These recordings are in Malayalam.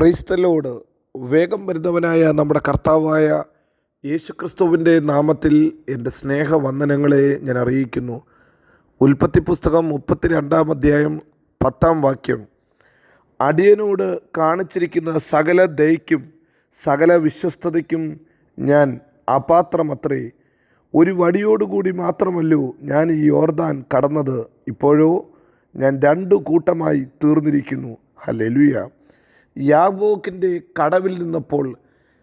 ക്രൈസ്തലോട് വേഗം വരുന്നവനായ നമ്മുടെ കർത്താവായ യേശുക്രിസ്തുവിന്റെ നാമത്തിൽ എന്റെ സ്നേഹവന്ദനങ്ങളെ ഞാൻ അറിയിക്കുന്നു. ഉൽപ്പത്തി പുസ്തകം മുപ്പത്തിരണ്ടാം അധ്യായം പത്താം വാക്യം. അടിയനോട് കാണിച്ചിരിക്കുന്ന സകല ദയയ്ക്കും സകല വിശ്വസ്തതയ്ക്കും ഞാൻ അപാത്രമത്രേ. ഒരു വടിയോടുകൂടി മാത്രമല്ലോ ഞാൻ ഈ യോർദാൻ കടന്നത്. ഇപ്പോഴോ ഞാൻ രണ്ടു കൂട്ടമായി തീർന്നിരിക്കുന്നു. ഹലെലുയ യാബോക്കിന്റെ കടവിൽ നിന്നപ്പോൾ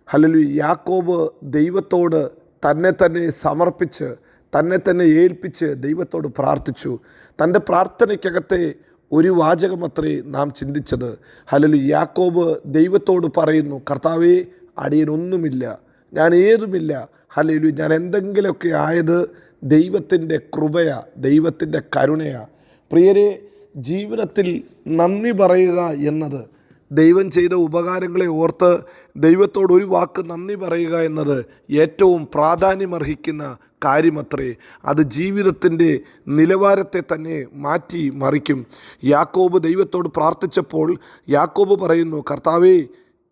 ഹലലു യാക്കോബ് ദൈവത്തോട് തന്നെ തന്നെ സമർപ്പിച്ച് തന്നെ തന്നെ ഏൽപ്പിച്ച് ദൈവത്തോട് പ്രാർത്ഥിച്ചു. തന്റെ പ്രാർത്ഥനയ്ക്കകത്തെ ഒരു വാചകമത്രേ നാം ചിന്തിച്ചത്. ഹലലു യാക്കോബ് ദൈവത്തോട് പറയുന്നു കർത്താവേ അടിയനൊന്നുമില്ല ഞാൻ ഏതുമില്ല. ഹലലു ഞാൻ എന്തെങ്കിലുമൊക്കെ ആയത് ദൈവത്തിന്റെ കൃപയാ ദൈവത്തിന്റെ കരുണയാ. പ്രിയരെ ജീവിതത്തിൽ നന്ദി പറയുക എന്നത് ദൈവം ചെയ്ത ഉപകാരങ്ങളെ ഓർത്ത് ദൈവത്തോട് ഒരു വാക്ക് നന്ദി പറയുക എന്നത് ഏറ്റവും പ്രാധാന്യമർഹിക്കുന്ന കാര്യമത്രേ. അത് ജീവിതത്തിന്റെ നിലവാരത്തെ തന്നെ മാറ്റി മറിക്കും. യാക്കോബ് ദൈവത്തോട് പ്രാർത്ഥിച്ചപ്പോൾ യാക്കോബ് പറയുന്നു കർത്താവേ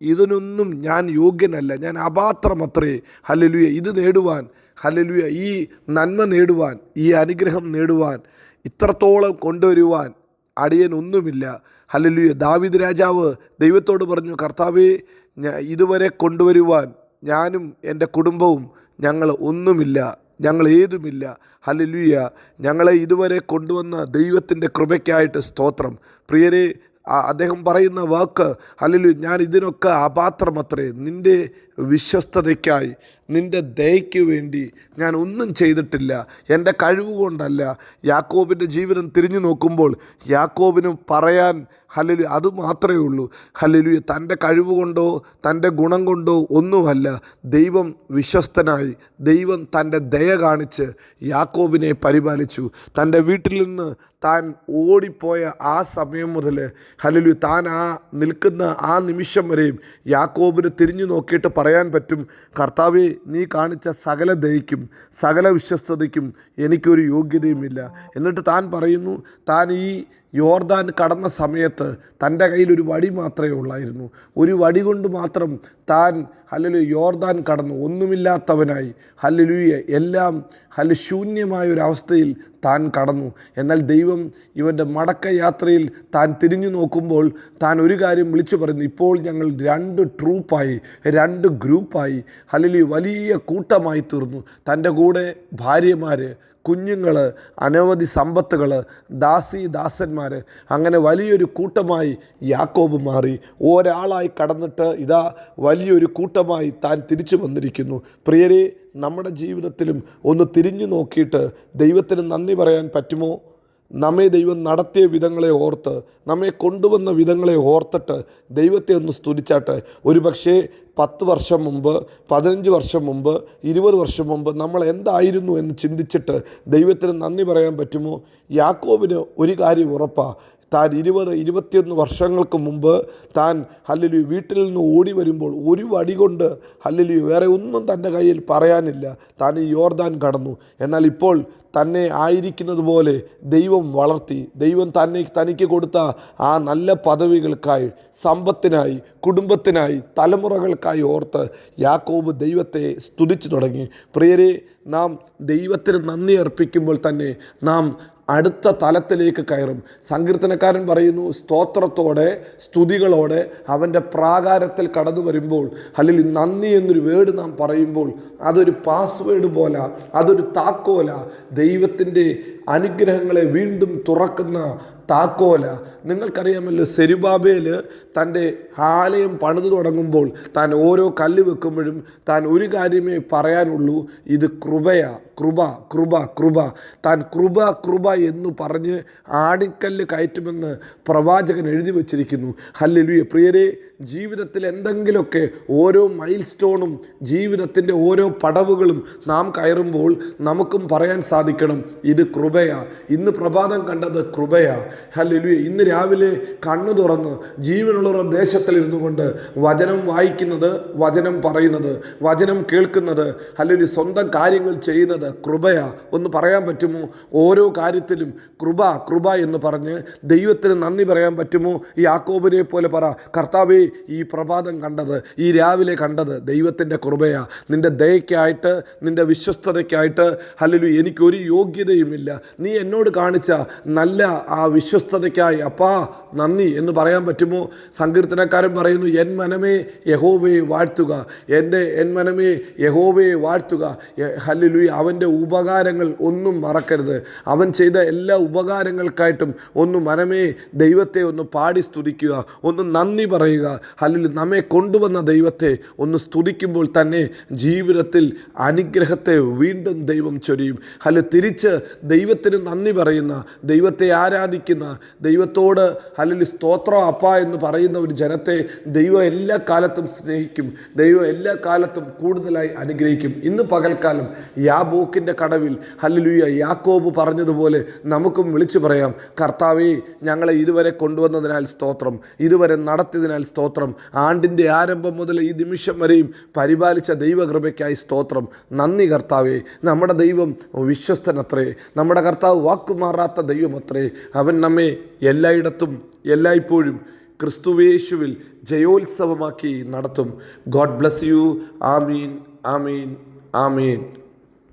ഇതിനൊന്നും ഞാൻ യോഗ്യനല്ല. ഞാൻ അപാത്രമത്രേ. ഹലലുയ ഇത് നേടുവാൻ ഹലലുയ ഈ നന്മ നേടുവാൻ ഈ അനുഗ്രഹം നേടുവാൻ ഇത്രത്തോളം കൊണ്ടുവരുവാൻ അടിയൻ ഒന്നുമില്ല ഹല്ലലുയ. ദാവിദ് രാജാവ് ദൈവത്തോട് പറഞ്ഞു കർത്താവേ ഇതുവരെ കൊണ്ടുവരുവാൻ ഞാനും എന്റെ കുടുംബവും ഞങ്ങൾ ഒന്നുമില്ല. ഞങ്ങൾ ഏതുമില്ല. ഹലലുയ ഞങ്ങളെ ഇതുവരെ കൊണ്ടുവന്ന ദൈവത്തിന്റെ കൃപയ്ക്കായിട്ട് സ്തോത്രം. പ്രിയരെ അദ്ദേഹം പറയുന്ന വാക്ക് ഹലലു ഞാൻ ഇതിനൊക്കെ അപാത്രമത്രേ. നിന്റെ വിശ്വസ്തതയ്ക്കായി നിന്റെ ദയയ്ക്ക് വേണ്ടി ഞാൻ ഒന്നും ചെയ്തിട്ടില്ല. എന്റെ കഴിവ് കൊണ്ടല്ല. യാക്കോബിന്റെ ജീവിതം തിരിഞ്ഞു നോക്കുമ്പോൾ യാക്കോബിന് പറയാൻ ഹലലു അത് മാത്രമേ ഉള്ളൂ. ഹലലു തന്റെ കഴിവ് കൊണ്ടോ തന്റെ ഗുണം കൊണ്ടോ ഒന്നുമല്ല. ദൈവം വിശ്വസ്തനായി ദൈവം തന്റെ ദയ കാണിച്ച് യാക്കോബിനെ പരിപാലിച്ചു. തന്റെ വീട്ടിൽ നിന്ന് താൻ ഓടിപ്പോയ ആ സമയം മുതൽ ഹലലു താൻ ആ നിൽക്കുന്ന ആ നിമിഷം വരെയും യാക്കോബിന് തിരിഞ്ഞു നോക്കിയിട്ട് പറയാൻ പറ്റും കർത്താവെ നീ കാണിച്ച സകല ദയക്കും സകല വിശ്വസ്തതയ്ക്കും എനിക്കൊരു യോഗ്യതയുമില്ല. എന്നിട്ട് താൻ പറയുന്നു താൻ ഈ യോർദാൻ കടന്ന സമയത്ത് തന്റെ കയ്യിൽ ഒരു വടി മാത്രമേ ഉള്ളായിരുന്നു. ഒരു വടി കൊണ്ട് മാത്രം താൻ ഹല്ലലു യോർദാൻ കടന്നു. ഒന്നുമില്ലാത്തവനായി. ഹല്ലലുയ എല്ലാം ഹല്ല ശൂന്യമായ ഒരു അവസ്ഥയിൽ താൻ കടന്നു. എന്നാൽ ദൈവം ഇവന്റെ മടക്ക യാത്രയിൽ താൻ തിരിഞ്ഞു നോക്കുമ്പോൾ താൻ ഒരു കാര്യം വിളിച്ചു പറയുന്നു. ഇപ്പോൾ ഞങ്ങൾ രണ്ട് ട്രൂപ്പായി രണ്ട് ഗ്രൂപ്പായി ഹല്ലലു വലിയ കൂട്ടമായി തീർന്നു. തന്റെ കൂടെ ഭാര്യമാർ കുഞ്ഞുങ്ങൾ അനവധി സമ്പത്തുകൾ ദാസി ദാസന്മാർ അങ്ങനെ വലിയൊരു കൂട്ടമായി യാക്കോബ് മാറി. ഒരാളായി കടന്നിട്ട് ഇതാ വലിയൊരു കൂട്ടമായി താൻ തിരിച്ചു വന്നിരിക്കുന്നു. പ്രിയരെ നമ്മുടെ ജീവിതത്തിലും ഒന്ന് തിരിഞ്ഞു നോക്കിയിട്ട് ദൈവത്തിന് നന്ദി പറയാൻ പറ്റുമോ? നമ്മെ ദൈവം നടത്തിയ വിധങ്ങളെ ഓർത്ത് നമ്മെ കൊണ്ടുവന്ന വിധങ്ങളെ ഓർത്തിട്ട് ദൈവത്തെ ഒന്ന് സ്തുതിച്ചാട്ട്. ഒരു പക്ഷേ പത്ത് വർഷം മുമ്പ് പതിനഞ്ച് വർഷം മുമ്പ് ഇരുപത് വർഷം മുമ്പ് നമ്മൾ എന്തായിരുന്നു എന്ന് ചിന്തിച്ചിട്ട് ദൈവത്തിന് നന്ദി പറയാൻ പറ്റുമോ? യാക്കോബിന് ഒരു കാര്യം ഉറപ്പാണ് താൻ ഇരുപത് ഇരുപത്തിയൊന്ന് വർഷങ്ങൾക്ക് മുമ്പ് താൻ ഹല്ലലു വീട്ടിൽ നിന്ന് ഓടി വരുമ്പോൾ ഒരു വടി കൊണ്ട് ഹല്ലലു വേറെ ഒന്നും തന്റെ കയ്യിൽ പറയാനില്ല. താൻ ഈ യോർദാൻ കടന്നു. എന്നാൽ ഇപ്പോൾ തന്നെ ആയിരിക്കുന്നത് പോലെ ദൈവം വളർത്തി ദൈവം തന്നെ തനിക്ക് കൊടുത്ത ആ നല്ല പദവികൾക്കായി സമ്പത്തിനായി കുടുംബത്തിനായി തലമുറകൾക്കായി ഓർത്ത് യാക്കോബ് ദൈവത്തെ സ്തുതിച്ചു തുടങ്ങി. പ്രിയരെ നാം ദൈവത്തിന് നന്ദി അർപ്പിക്കുമ്പോൾ തന്നെ നാം അടുത്ത തലത്തിലേക്ക് കയറും. സങ്കീർത്തനക്കാരൻ പറയുന്നു സ്തോത്രത്തോടെ സ്തുതികളോടെ അവന്റെ പ്രാകാരത്തിൽ കടന്നു വരുമ്പോൾ അല്ലെങ്കിൽ നന്ദി എന്നൊരു വേർഡ് നാം പറയുമ്പോൾ അതൊരു പാസ്വേഡ് പോലെ അതൊരു താക്കോല ദൈവത്തിന്റെ അനുഗ്രഹങ്ങളെ വീണ്ടും തുറക്കുന്ന താക്കോല. നിങ്ങൾക്കറിയാമല്ലോ സെരുബാബേൽ തന്റെ ആലയം പണിതു തുടങ്ങുമ്പോൾ താൻ ഓരോ കല്ല് വെക്കുമ്പോഴും താൻ ഒരു കാര്യമേ പറയാനുള്ളൂ ഇത് കൃപയാ. കൃപ കൃപ കൃപ. താൻ കൃപ കൃപ എന്ന് പറഞ്ഞ് ആണിക്കല്ല് കയറ്റുമെന്ന് പ്രവാചകൻ എഴുതി വച്ചിരിക്കുന്നു. ഹല്ലുയ പ്രിയരെ ജീവിതത്തിൽ എന്തെങ്കിലുമൊക്കെ ഓരോ മൈൽ സ്റ്റോണും ജീവിതത്തിന്റെ ഓരോ പടവുകളും നാം കയറുമ്പോൾ നമുക്കും പറയാൻ സാധിക്കണം ഇത് കൃപയാ. ഇന്ന് പ്രഭാതം കണ്ടത് കൃപയാ. ഹല്ലുയ ഇന്ന് രാവിലെ കണ്ണു തുറന്ന് ജീവനുള്ള ദേശത്തിലിരുന്നു കൊണ്ട് വചനം വായിക്കുന്നത് വചനം പറയുന്നത് വചനം കേൾക്കുന്നത് അല്ലെങ്കിൽ സ്വന്തം കാര്യങ്ങൾ ചെയ്യുന്നത് കൃപയാ. ഒന്ന് പറയാൻ പറ്റുമോ? ഓരോ കാര്യത്തിലും കൃപ കൃപ എന്ന് പറഞ്ഞ് ദൈവത്തിന് നന്ദി പറയാൻ പറ്റുമോ? ഈ യാക്കോബിനെ പോലെ പറ. കർത്താവേ ഈ പ്രഭാതം കണ്ടത് ഈ രാവിലെ കണ്ടത് ദൈവത്തിന്റെ കൃപയാ. നിന്റെ ദയക്കായിട്ട് നിന്റെ വിശ്വസ്തതയ്ക്കായിട്ട് അല്ലെങ്കിൽ എനിക്കൊരു യോഗ്യതയുമില്ല. നീ എന്നോട് കാണിച്ച നല്ല ആ വിശ്വസ്തതയ്ക്കായി അപ്പാ നന്ദി എന്ന് പറയാൻ പറ്റുമോ? സങ്കീർത്തനക്കാരൻ പറയുന്നു എൻ മനമേ യഹോവയെ വാഴ്ത്തുക എന്റെ എൻ മനമേ യഹോവയെ വാഴ്ത്തുക ഹല്ലുലു അവന്റെ ഉപകാരങ്ങൾ ഒന്നും മറക്കരുത്. അവൻ ചെയ്ത എല്ലാ ഉപകാരങ്ങൾക്കായിട്ടും ഒന്ന് മനമേ ദൈവത്തെ ഒന്ന് പാടി സ്തുതിക്കുക ഒന്ന് നന്ദി പറയുക. ഹല്ലുലു നമ്മെ കൊണ്ടുവന്ന ദൈവത്തെ ഒന്ന് സ്തുതിക്കുമ്പോൾ തന്നെ ജീവിതത്തിൽ അനുഗ്രഹത്തെ വീണ്ടും ദൈവം ചൊരിയും. ഹല്ല് തിരിച്ച് ദൈവത്തിന് നന്ദി പറയുന്ന ദൈവത്തെ ആരാധിക്കുന്ന ദൈവത്തോട് അല്ലെങ്കിൽ സ്തോത്രം അപ്പ എന്ന് പറയുന്ന ഒരു ജനത്തെ ദൈവം എല്ലാ കാലത്തും സ്നേഹിക്കും ദൈവം എല്ലാ കാലത്തും കൂടുതലായി അനുഗ്രഹിക്കും. ഇന്ന് പകൽക്കാലം യാബോക്കിന്റെ കടവിൽ ഹല്ലുയ യാക്കോബ് പറഞ്ഞതുപോലെ നമുക്കും വിളിച്ചു പറയാം കർത്താവേ ഞങ്ങളെ ഇതുവരെ കൊണ്ടുവന്നതിനാൽ സ്തോത്രം ഇതുവരെ നടത്തിയതിനാൽ സ്തോത്രം ആണ്ടിന്റെ ആരംഭം മുതൽ ഈ നിമിഷം വരെയും പരിപാലിച്ച ദൈവകൃപയ്ക്കായി സ്തോത്രം. നന്ദി കർത്താവേ നമ്മുടെ ദൈവം വിശ്വസ്തനത്രേ നമ്മുടെ കർത്താവ് വാക്കുമാറാത്ത ദൈവമത്രേ അവൻ നമ്മെ എല്ലായിടത്തും എല്ലായ്പ്പോഴും ക്രിസ്തുവേശുവിൽ ജയോത്സവമാക്കി നടത്തും. God bless you. ആമീൻ ആമീൻ ആമീൻ.